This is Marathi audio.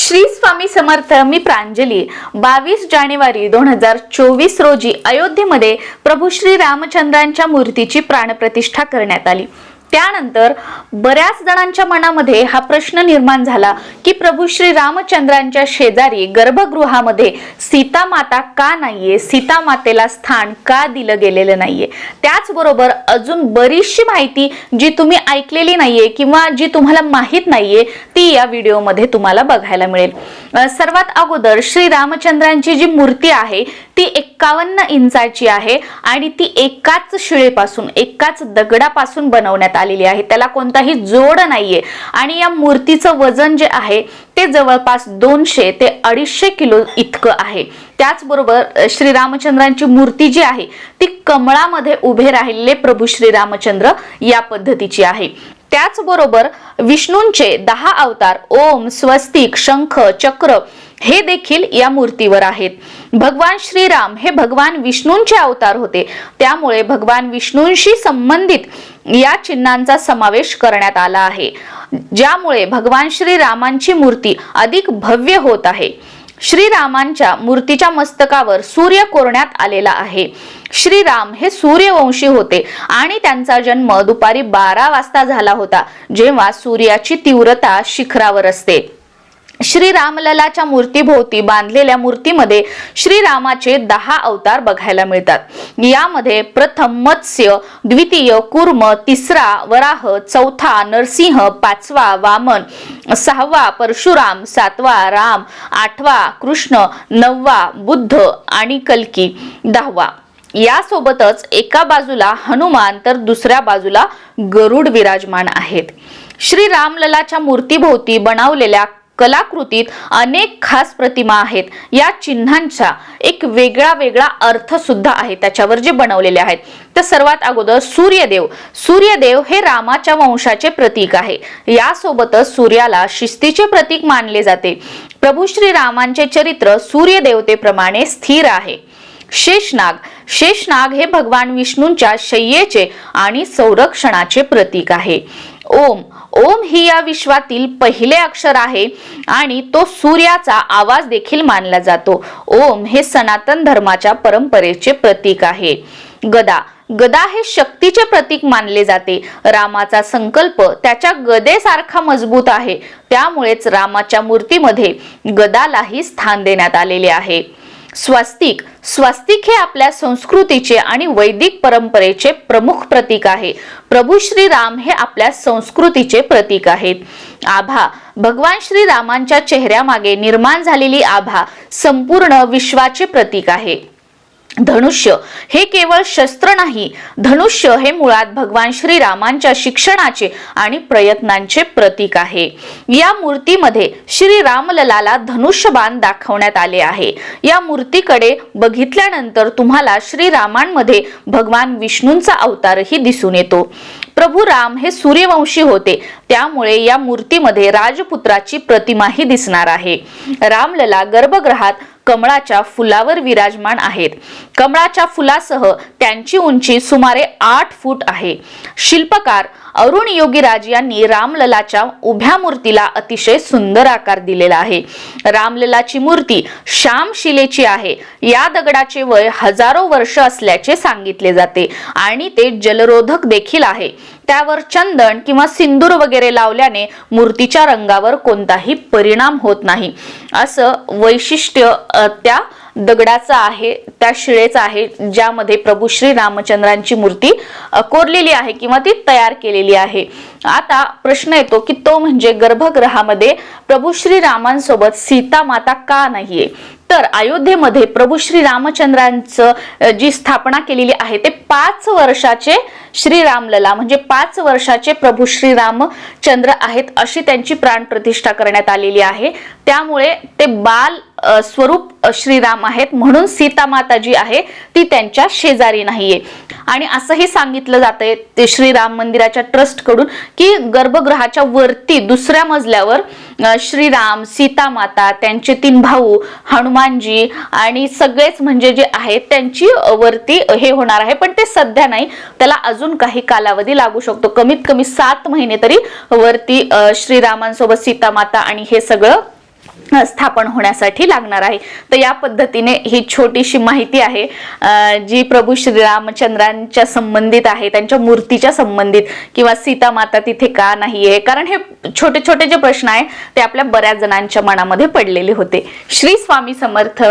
श्री स्वामी समर्थ मी प्रांजली. बावीस जानेवारी दोन हजार चोवीस रोजी अयोध्येमध्ये प्रभू श्री रामचंद्रांच्या मूर्तीची प्राणप्रतिष्ठा करण्यात आली. त्यानंतर बऱ्याच जणांच्या मनामध्ये हा प्रश्न निर्माण झाला की प्रभू श्री रामचंद्रांच्या शेजारी गर्भगृहामध्ये सीता माता का नाहीये? सीता मातेला स्थान का दिलं गेलेलं नाहीये? त्याचबरोबर अजून बरीचशी माहिती जी तुम्ही ऐकलेली नाहीये किंवा जी तुम्हाला माहीत नाहीये ती या व्हिडिओमध्ये तुम्हाला बघायला मिळेल. सर्वात अगोदर श्री रामचंद्रांची जी मूर्ती आहे ती एक्कावन्न इंचाची आहे आणि ती एकाच शिळेपासून एकाच दगडापासून बनवण्यात आलेली आहे. त्याला कोणताही जोड नाहीये. आणि या मूर्तीचं वजन जे आहे ते जवळपास दोनशे ते अडीचशे किलो इतकं आहे. त्याचबरोबर श्रीरामचंद्रांची श्री मूर्ती जी आहे ती कमळामध्ये उभे राहिलेले प्रभू श्रीरामचंद्र या पद्धतीची आहे. त्याचबरोबर विष्णूंचे दहा अवतार ओम स्वस्तिक शंख चक्र हे देखील या मूर्तीवर आहेत. भगवान श्रीराम हे भगवान विष्णूंचे अवतार होते. त्यामुळे भगवान विष्णूंशी संबंधित या चिन्हांचा समावेश करण्यात आला आहे. ज्यामुळे भगवान श्रीरामांची मूर्ती अधिक भव्य होत आहे. श्रीरामांच्या मूर्तीच्या मस्तकावर सूर्य कोरण्यात आलेला आहे. श्रीराम हे सूर्यवंशी होते आणि त्यांचा जन्म दुपारी बारा वाजता झाला होता जेव्हा सूर्याची तीव्रता शिखरावर असते. श्री रामललाच्या मूर्तीभोवती बांधलेल्या मूर्तीमध्ये श्रीरामाचे दहा अवतार बघायला मिळतात. यामध्ये प्रथम मत्स्य द्वितीय कुर्म तिसरा वराह चौथा नरसिंह पाचवा वामन सहावा परशुराम सातवा राम आठवा कृष्ण नववा बुद्ध आणि कल्की दहावा. यासोबतच एका बाजूला हनुमान तर दुसऱ्या बाजूला गरुड विराजमान आहेत. श्री रामललाच्या मूर्तीभोवती बनवलेल्या कलाकृतीत अनेक खास प्रतिमा आहेत. या चिन्हांचा एक वेगळा वेगळा अर्थ सुद्धा आहे त्याच्यावर जे बनवलेले आहेत. तर सर्वात अगोदर सूर्यदेव. सूर्यदेव हे रामाच्या वंशाचे प्रतीक आहे. यासोबतच सूर्याला शिस्तीचे प्रतीक मानले जाते. प्रभू श्री रामांचे चरित्र सूर्यदेवतेप्रमाणे स्थिर आहे. शेषनाग. शेषनाग हे भगवान विष्णूंच्या शय्येचे आणि संरक्षणाचे प्रतीक आहे. ओम. ओम ही या विश्वातील पहिले अक्षर आहे आणि तो सूर्याचा आवाज देखील मानला जातो. ओम हे सनातन धर्माच्या परंपरेचे प्रतीक आहे. गदा गदा हे शक्तीचे प्रतीक मानले जाते. रामाचा संकल्प त्याच्या गदेसारखा मजबूत आहे. त्यामुळेच रामाच्या मूर्तीमध्ये गदालाही स्थान देण्यात आलेले आहे. स्वस्तिक. स्वस्तिक हे आपल्या संस्कृतीचे आणि वैदिक परंपरेचे प्रमुख प्रतीक आहे. प्रभू श्रीराम हे आपल्या संस्कृतीचे प्रतीक आहेत. आभा. भगवान श्रीरामांच्या चेहऱ्यामागे निर्माण झालेली आभा संपूर्ण विश्वाचे प्रतीक आहे. धनुष्य हे केवळ शस्त्र नाही धनुष्य हे मुळात भगवान श्रीरामांच्या शिक्षणाचे आणि प्रयत्नांचे प्रतीक आहे. या मूर्तीमध्ये श्री रामललाला धनुष्यबाण दाखवण्यात आले आहे. या मूर्तीकडे बघितल्यानंतर तुम्हाला श्रीरामांमध्ये भगवान विष्णूंचा अवतारही दिसून येतो. प्रभू राम हे सूर्यवंशी होते त्यामुळे या मूर्तीमध्ये राजपुत्राची प्रतिमाही दिसणार आहे. रामलला गर्भगृहात कमळाच्या फुलावर विराजमान आहेत. कमळाच्या फुलासह त्यांची उंची सुमारे आठ फूट आहे. शिल्पकार अरुण योगीराज यांनी रामललाच्या उभ्या मूर्तीला अतिशय सुंदर आकार दिलेला आहे. रामललाची मूर्ती श्याम शिलेची आहे. या दगडाचे वय हजारो वर्ष असल्याचे सांगितले जाते आणि ते जलरोधक देखील आहे. त्यावर चंदन किंवा सिंदूर वगैरे लावल्याने मूर्तीच्या रंगावर कोणताही परिणाम होत नाही. असं वैशिष्ट्य त्या दगडाचं आहे त्या शिळेचं आहे ज्यामध्ये प्रभू श्री रामचंद्रांची मूर्ती कोरलेली आहे किंवा ती तयार केलेली आहे. आता प्रश्न येतो की तो म्हणजे गर्भगृहामध्ये प्रभू श्री रामांसोबत सीता माता का नाहीये? तर अयोध्येमध्ये प्रभू श्री रामचंद्रांचं जी स्थापना केलेली आहे ते पाच वर्षाचे श्रीरामलला म्हणजे पाच वर्षाचे प्रभू श्री रामचंद्र आहेत अशी त्यांची प्राणप्रतिष्ठा करण्यात आलेली आहे. त्यामुळे ते बाल स्वरूप श्रीराम आहेत म्हणून सीता माता जी आहे ती त्यांच्या शेजारी नाहीये. आणि असंही सांगितलं जातंय ते श्रीराम मंदिराच्या ट्रस्टकडून की गर्भगृहाच्या वरती दुसऱ्या मजल्यावर श्रीराम सीता माता त्यांचे तीन भाऊ हनुमानजी आणि सगळेच म्हणजे जे आहेत त्यांची वरती हे होणार आहे. पण ते सध्या नाही त्याला अजून काही कालावधी लागू शकतो. कमीत कमी सात महिने तरी वरती श्रीरामांसोबत सीता माता आणि हे सगळं स्थापन होण्यासाठी लागणार आहे. तर या पद्धतीने ही छोटीशी माहिती आहे जी प्रभू श्रीरामचंद्रांच्या संबंधित आहे त्यांच्या मूर्तीच्या संबंधित किंवा सीता माता तिथे का नाहीये? कारण हे छोटे छोटे जे प्रश्न आहे ते आपल्या बऱ्याच जणांच्या मनामध्ये पडलेले होते. श्री स्वामी समर्थ.